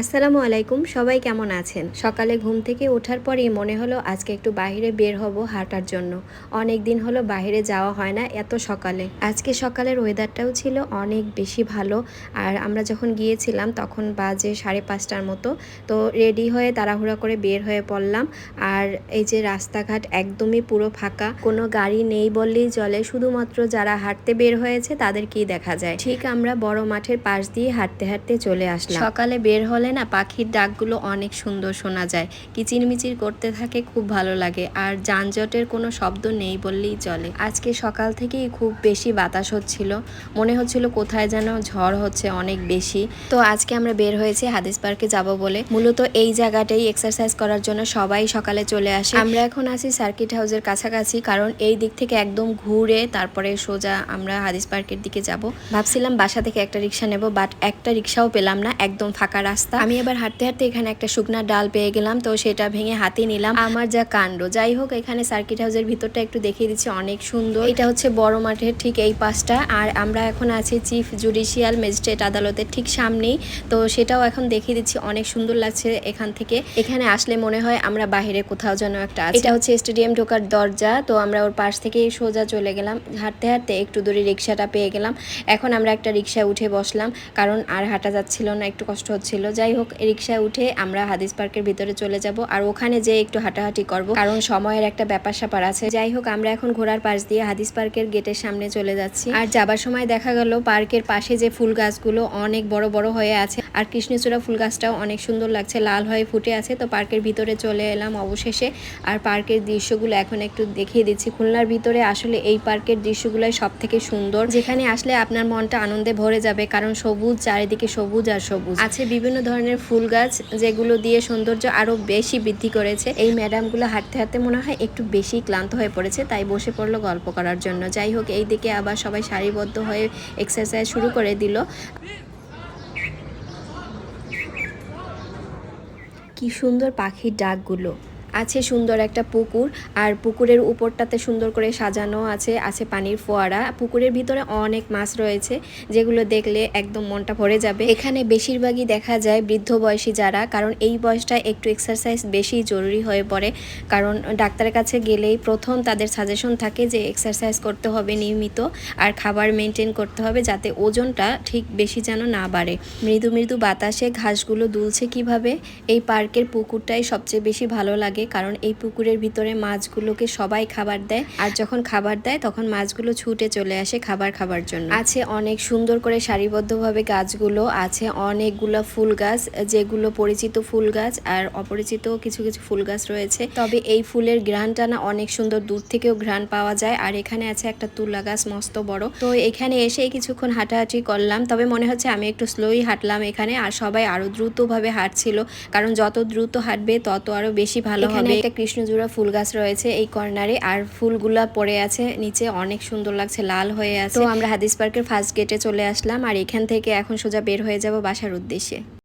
আসসালামু আলাইকুম, সবাই কেমন আছেন? সকালে ঘুম থেকে ওঠার পরেই মনে হলো আজকে একটু বাইরে বের হব হাঁটার জন্য। অনেক দিন হলো বাইরে যাওয়া হয় না এত সকালে। আজকে সকালের ওয়েদারটাও ছিল অনেক বেশি ভালো। আর আমরা যখন গিয়েছিলাম তখন বাজে সাড়ে পাঁচটার মতো। তো রেডি হয়ে তাড়াহুড়া করে বের হয়ে পড়লাম। আর এই যে রাস্তাঘাট একদমই পুরো ফাঁকা। কোনো গাড়ি নেই বললেই চলে। শুধুমাত্র যারা হাঁটতে বের হয়েছে তাদেরকেই দেখা যায়। ঠিক আমরা বড় মাঠের পাশ দিয়ে হাঁটতে হাঁটতে চলে আসলাম। সকালে বের হলে না পাখির ডাকগুলো অনেক সুন্দর শোনা যায়। কিচিরমিচির করতে থাকে, খুব ভালো লাগে। আর যানজটের কোনো শব্দ নেই বললেই চলে। আজকে সকাল থেকেই খুব বেশি বাতাস হচ্ছিল। মনে হচ্ছিল কোথায় যেন ঝড় হচ্ছে অনেক বেশি। তো আজকে আমরা বের হয়েছি হাদিস পার্কে যাব বলে। মূলত এই জায়গাটাই এক্সারসাইজ করার জন্য সবাই সকালে চলে আসে। আমরা এখন আছি সার্কিট হাউসের কাছাকাছি, কারণ এই দিক থেকে একদম ঘুরে তারপরে সোজা আমরা হাদিস পার্কের দিকে যাব। ভাবছিলাম বাসা থেকে একটা রিক্সা নেব বাট একটা রিক্সাও পেলাম না, একদম ফাঁকা রাস্তা। আমি এবার হাঁটতে হাঁটতে এখানে একটা শুকনা ডাল পেয়ে গেলাম, তো সেটা ভেঙে হাতে নিলাম। আমার যা কাণ্ড, যাই হোক, এখানে সার্কিট হাউসের ভিতরটা একটু দেখিয়ে দিচ্ছি, অনেক সুন্দর। এটা হচ্ছে বড় মাঠের ঠিক এই পাশটা, আর আমরা এখন আছি চিফ জুডিশিয়াল ম্যাজিস্ট্রেট আদালতের ঠিক সামনেই, তো সেটাও এখন দেখিয়ে দিচ্ছি, অনেক সুন্দর লাগছে এখান থেকে। এখানে আসলে মনে হয় আমরা বাইরে কোথাও যেন একটা। এটা হচ্ছে স্টেডিয়াম ঢোকার দরজা, তো আমরা ওর পাশ থেকে সোজা চলে গেলাম। হাঁটতে হাঁটতে একটু দূরে রিক্সাটা পেয়ে গেলাম। এখন আমরা একটা রিক্সায় উঠে বসলাম, কারণ আর হাঁটা যাচ্ছিল না, একটু কষ্ট হচ্ছিল। যাই হোক রিক্সায় উঠে আমরা হাদিস পার্কের ভিতরে চলে যাব আর ওখানে যে একটু হাঁটাহাঁটি করব। কারণ সময়ের একটা ব্যাপার স্যাপার আছে। যাই হোক, আমরা এখন ঘোড়ার পাশ দিয়ে হাদিস পার্কের গেটের সামনে চলে যাচ্ছি। আর যাবার সময় দেখা গেল, পার্কের পাশে যে ফুল গাছগুলো অনেক বড় বড় হয়ে আছে আর কৃষ্ণচূড়া ফুল গাছটাও অনেক সুন্দর লাগছে, লাল হয়ে ফুটে আছে। তো পার্কের ভিতরে চলে এলাম অবশেষে আর পার্কের দৃশ্যগুলো এখন একটু দেখিয়ে দিচ্ছি। খুলনার ভিতরে আসলে এই পার্কের দৃশ্যগুলোই সব থেকে সুন্দর। যেখানে আসলে আপনার মনটা আনন্দে ভরে যাবে, কারণ সবুজ, চারিদিকে সবুজ আর সবুজ। আছে বিভিন্ন ধরনের ফুল গাছ যেগুলো দিয়ে সৌন্দর্য আরও বেশি বৃদ্ধি করেছে। এই ম্যাডামগুলো হাঁটতে হাঁটতে মনে হয় একটু বেশি ক্লান্ত হয়ে পড়েছে, তাই বসে পড়ল গল্প করার জন্য। যাই হোক, এই দিকে আবার সবাই সারিবদ্ধ হয়ে এক্সারসাইজ শুরু করে দিল। কি সুন্দর পাখির ডাকগুলো। আছে সুন্দর একটা পুকুর, আর পুকুরের উপরটাতে সুন্দর করে সাজানো আছে আছে পানির ফোয়ারা। পুকুরের ভিতরে অনেক মাছ রয়েছে, যেগুলো দেখলে একদম মনটা ভরে যাবে। এখানে বেশিরভাগই দেখা যায় বৃদ্ধ বয়সী যারা, কারণ এই বয়সটা একটু এক্সারসাইজ বেশি জরুরি হয়ে পড়ে। কারণ ডাক্তারের কাছে গেলেই প্রথম তাদের সাজেশন থাকে যে এক্সারসাইজ করতে হবে নিয়মিত, আর খাবার মেনটেন করতে হবে যাতে ওজনটা ঠিক বেশি যেন না বাড়ে। মৃদু মৃদু বাতাসে ঘাসগুলো দুলছে কীভাবে? এই পার্কের পুকুরটাই সবচেয়ে বেশি ভালো লাগে। কারণ এই পুকুরের ভিতরে মাছগুলোকে সবাই খাবার দেয়। আর যখন খাবার দেয়, তখন মাছগুলো ছুটে চলে আসে খাবার খাবার জন্য। আছে অনেক সুন্দর করে সারিবদ্ধভাবে গাছগুলো, আছে অনেকগুলো ফুল গাছ, যেগুলো পরিচিত ফুল গাছ আর অপরিচিত কিছু কিছু ফুল গাছ রয়েছে। তবে এই ফুলের ঘ্রাণটা না অনেক সুন্দর, দূর থেকেও ঘ্রাণ পাওয়া যায়। আর এখানে আছে একটা তুলা গাছ, মস্ত বড়। তো এখানে এসে কিছুক্ষণ হাঁটাহাঁটি করলাম। তবে মনে হচ্ছে আমি একটু স্লোই হাঁটলাম এখানে। আর সবাই আরও দ্রুতভাবে হাঁটছিল, কারণ যত দ্রুত হাঁটবে, তত আরও বেশি ভালো হবে। একটা কৃষ্ণচূড়া ফুল গাছ রয়েছে এই কর্নারে আর ফুলগুলা পড়ে আছে নিচে অনেক সুন্দর লাগছে লাল হয়ে আছে। তো আমরা হাদিস পার্কের ফার্স্ট গেটে চলে আসলাম আর এখান থেকে এখন সোজা বের হয়ে যাব বাসার উদ্দেশ্যে।